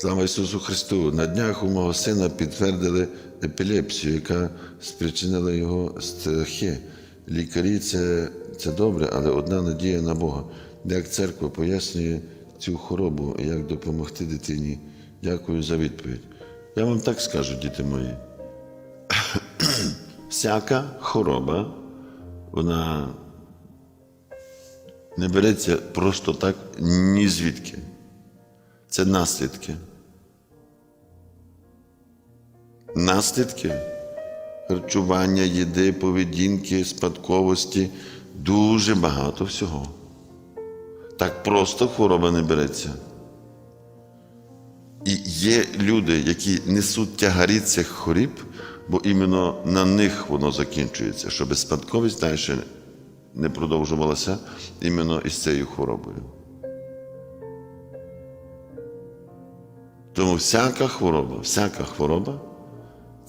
Слава Ісусу Христу! На днях у мого сина підтвердили епілепсію, яка спричинила його страхи. Лікарі це, це добре, але одна надія на Бога. Як церква пояснює цю хворобу, як допомогти дитині. Дякую за відповідь. Я вам так скажу, діти мої. Всяка хвороба, вона не береться просто так ні звідки. Це наслідки. Наслідки харчування, їди, поведінки, спадковості дуже багато всього. Так просто хвороба не береться. І є люди, які несуть тягарі цих хворіб, бо іменно на них воно закінчується, щоб спадковість далі не продовжувалася іменно із цією хворобою. Тому всяка хвороба, всяка хвороба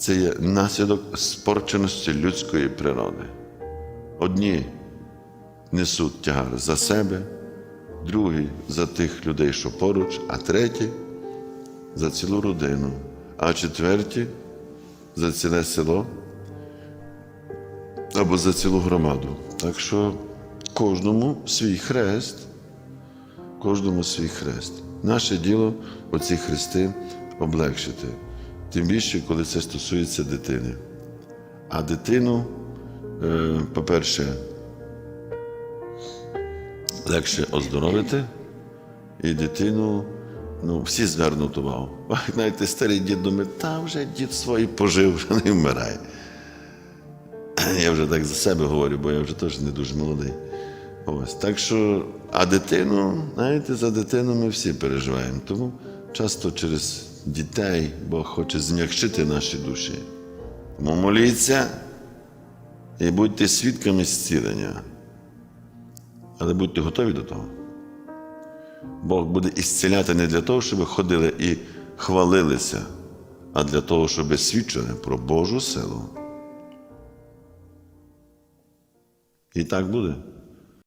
це є наслідок спорченості людської природи. Одні несуть тягар за себе, другі за тих людей, що поруч, а треті за цілу родину, а четверті за ціле село або за цілу громаду. Так що кожному свій хрест, кожному свій хрест. Наше діло оці хрести облегшити. Тим більше, коли це стосується дитини. А дитину, е, по-перше, легше оздоровити, і дитину, ну, всі звернуть увагу. Знаєте, старий дід думає, та вже дід свій пожив, вже не вмирає. Я вже так за себе говорю, бо я вже теж не дуже молодий. Ось, так що, а дитину, знаєте, за дитину ми всі переживаємо. Тому часто через дітей Бог хоче зм'якшити наші душі. Тому моліться і будьте свідками зцілення. Але будьте готові до того. Бог буде ісціляти не для того, щоб ви ходили і хвалилися, а для того, щоб свідчили про Божу силу. І так буде.